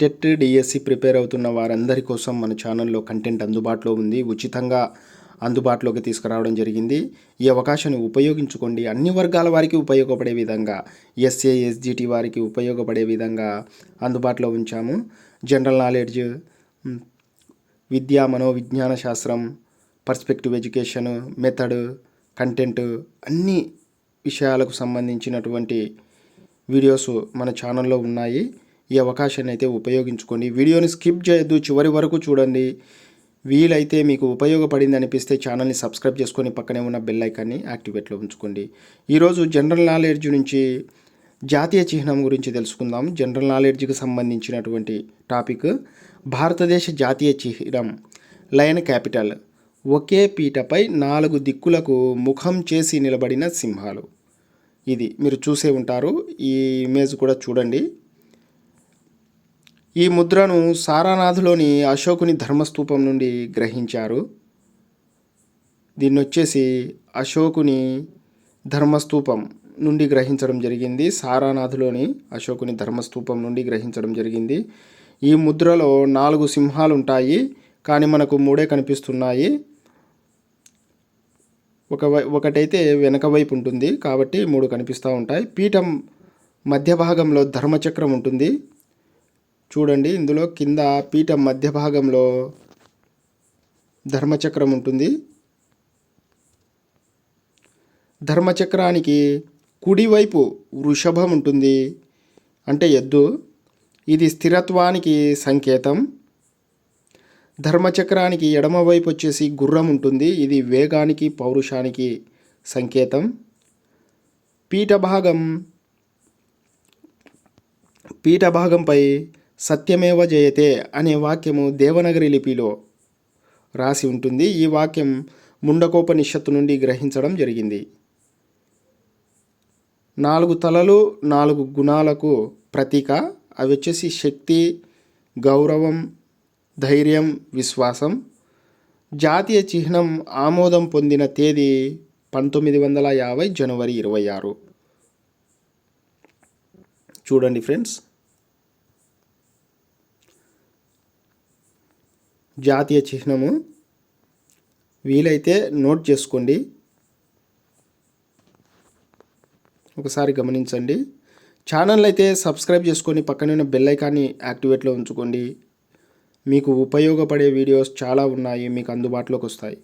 TET DSC prepare అవుతున్న వారందరి కోసం మన ఛానల్లో కంటెంట్ అందుబాటులో ఉంది. ఉచితంగా అందుబాటులోకి తీసుకురావడం జరిగింది. ఈ అవకాశాన్ని ఉపయోగించుకోండి. అన్ని వర్గాల వారికి ఉపయోగపడే విధంగా ఎస్ఏ ఎస్జిటి వారికి ఉపయోగపడే విధంగా అందుబాటులో ఉంచాము. జనరల్ నాలెడ్జ్ విద్యా మనోవిజ్ఞాన శాస్త్రం పర్స్పెక్టివ్ ఎడ్యుకేషన్ మెథడ్ కంటెంట్ అన్ని విషయాలకు సంబంధించినటువంటి వీడియోస్ మన ఛానల్లో ఉన్నాయి. ఈ అవకాశాన్ని అయితే ఉపయోగించుకోండి. వీడియోని స్కిప్ చేయొద్దు చివరి వరకు చూడండి. వీలైతే మీకు ఉపయోగపడింది అనిపిస్తే ఛానల్ని సబ్స్క్రైబ్ చేసుకొని పక్కనే ఉన్న బెల్ ఐకాన్ని యాక్టివేట్లో ఉంచుకోండి. ఈరోజు జనరల్ నాలెడ్జ్ నుంచి జాతీయ చిహ్నం గురించి తెలుసుకుందాం. జనరల్ నాలెడ్జ్కి సంబంధించినటువంటి టాపిక్ భారతదేశ జాతీయ చిహ్నం లయన్ క్యాపిటల్. ఒకే పీటపై నాలుగు దిక్కులకు ముఖం చేసి నిలబడిన సింహాలు. ఇది మీరు చూసే ఉంటారు. ఈ ఇమేజ్ కూడా చూడండి. ఈ ముద్రను సారానాథ్లోని అశోకుని ధర్మస్తూపం నుండి గ్రహించారు. దీన్ని వచ్చేసి అశోకుని ధర్మస్తూపం నుండి గ్రహించడం జరిగింది. సారానాథ్లోని అశోకుని ధర్మస్తూపం నుండి గ్రహించడం జరిగింది. ఈ ముద్రలో నాలుగు సింహాలు ఉంటాయి కానీ మనకు మూడే కనిపిస్తున్నాయి. ఒక వై ఒకటైతే వెనక వైపు ఉంటుంది కాబట్టి మూడు కనిపిస్తూ ఉంటాయి. పీఠం మధ్య భాగంలో ధర్మచక్రం ఉంటుంది. చూడండి ఇందులో కింద పీఠం మధ్య భాగంలో ధర్మచక్రం ఉంటుంది. ధర్మచక్రానికి కుడివైపు వృషభం ఉంటుంది. అంటే ఎద్దు. ఇది స్థిరత్వానికి సంకేతం. ధర్మచక్రానికి ఎడమవైపు వచ్చేసి గుర్రం ఉంటుంది. ఇది వేగానికి పౌరుషానికి సంకేతం. పీఠభాగం పీఠభాగంపై పీఠ భాగంపై సత్యమేవ జయతే అనే వాక్యము దేవనగరి లిపిలో రాసి ఉంటుంది. ఈ వాక్యం ముండకోపనిషత్తు నుండి గ్రహించడం జరిగింది. నాలుగు తలలు నాలుగు గుణాలకు ప్రతీక. అవి వచ్చేసి శక్తి గౌరవం ధైర్యం విశ్వాసం. జాతీయ చిహ్నం ఆమోదం పొందిన తేదీ పంతొమ్మిది వందల యాభై జనవరి ఇరవై ఆరు. చూడండి ఫ్రెండ్స్. జాతీయ చిహ్నము వీలైతే నోట్ చేసుకోండి. ఒకసారి గమనించండి. ఛానల్ అయితే సబ్స్క్రైబ్ చేసుకొని పక్కనే ఉన్న బెల్ ఐకాన్ని యాక్టివేట్లో ఉంచుకోండి. మీకు ఉపయోగపడే వీడియోస్ చాలా ఉన్నాయి మీకు అందుబాటులోకి వస్తాయి